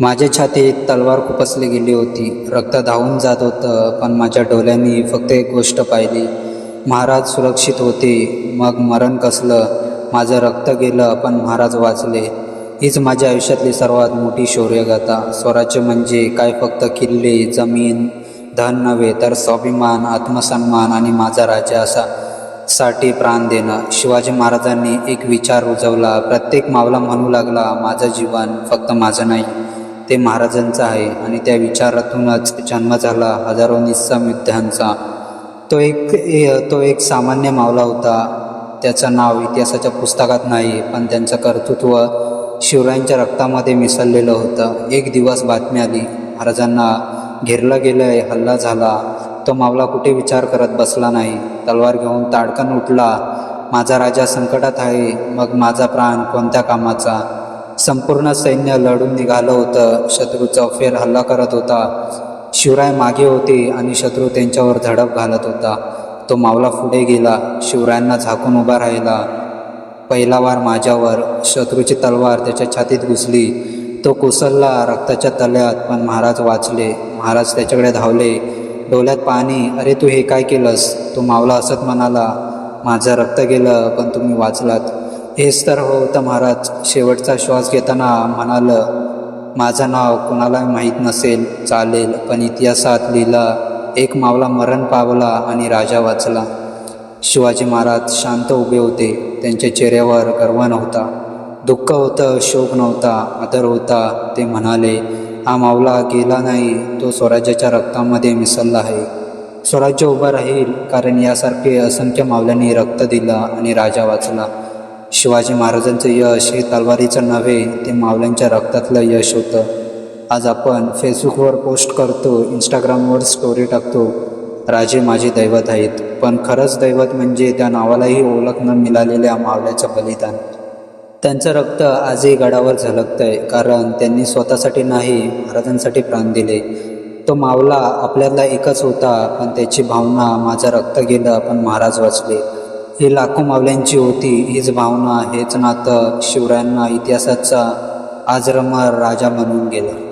माझ्या छातीत तलवार खुपसली गेली होती. रक्त धावून जात होतं पण माझ्या डोळ्यांनी फक्त एक गोष्ट पाहिली. महाराज सुरक्षित होते. मग मरण कसलं? माझं रक्त गेलं पण महाराज वाचले. हीच माझ्या आयुष्यातली सर्वात मोठी शौर्यगाथा. स्वराज्य म्हणजे काय? फक्त किल्ले जमीन धन नव्हे तर स्वाभिमान आत्मसन्मान आणि माझा राजा असा साठी प्राण देणं. शिवाजी महाराजांनी एक विचार रुजवला. प्रत्येक मावला म्हणू लागला माझं जीवन फक्त माझं नाही. ते महाराजांचं आहे आणि त्या विचारातूनच जन्म झाला हजारो निस्सम युद्धांचा. तो एक ए- तो एक सामान्य मावला होता. त्याचं नाव इतिहासाच्या पुस्तकात नाही पण त्यांचं कर्तृत्व शिवरायांच्या रक्तामध्ये मिसळलेलं होतं. एक दिवस बातमी आली महाराजांना घेरलं गेलंय हल्ला झाला. तो मावला कुठे विचार करत बसला नाही. तलवार घेऊन ताडकन उठला. माझा राजा संकटात आहे मग माझा प्राण कोणत्या कामाचा? संपूर्ण सैन्य लढून निघालं होतं. शत्रूचा फेर हल्ला करत होता. शिवराय मागे होते आणि शत्रू त्यांच्यावर झडप घालत होता. तो मावला पुढे गेला. शिवरायांना झाकून उभा राहिला. पहिला वार माझ्यावर. शत्रूची तलवार त्याच्या छातीत घुसली. तो कुसलला रक्ताच्या तल्यात पण महाराज वाचले. महाराज त्याच्याकडे धावले. डोल्यात पाणी. अरे तू हे काय केलंस? तो मावला असत म्हणाला. माझं रक्त गेलं पण तुम्ही वाचलात. हेच तर हो होतं महाराज शेवटचा श्वास घेताना म्हणालं माझं नाव कुणाला माहीत नसेल चालेल पण इतिहासात लिहिला एक मावला मरण पावला आणि राजा वाचला. शिवाजी महाराज शांत उभे होते त्यांच्या चेहऱ्यावर गर्व नव्हता. दुःख होतं शोक नव्हता आदर होता ते म्हणाले हा मावला गेला नाही तो स्वराज्याच्या रक्तामध्ये मिसळला आहे. स्वराज्य उभं राहील कारण यासारखे असंख्य मावल्यांनी रक्त दिलं आणि राजा वाचला. शिवाजी महाराजांचं यश हे तलवारीचं नव्हे ते मावल्यांच्या रक्तातलं यश होतं. आज आपण फेसबुकवर पोस्ट करतो इंस्टाग्रामवर स्टोरी टाकतो. राजे माझे दैवत आहेत पण खरंच दैवत म्हणजे त्या नावालाही ओळख न मिळालेल्या मावल्याचं बलिदान. त्यांचं रक्त आजही गडावर झलकतंय कारण त्यांनी स्वतःसाठी नाही महाराजांसाठी प्राण दिले. तो मावला आपल्याला एकच होता पण त्याची भावना माझं रक्त गेलं पण महाराज वाचले. ही लाखो मावल्यांची होती. हीच भावना हेच नातं शिवरायांना इतिहासाचा आजरमर राजा म्हणून गेला.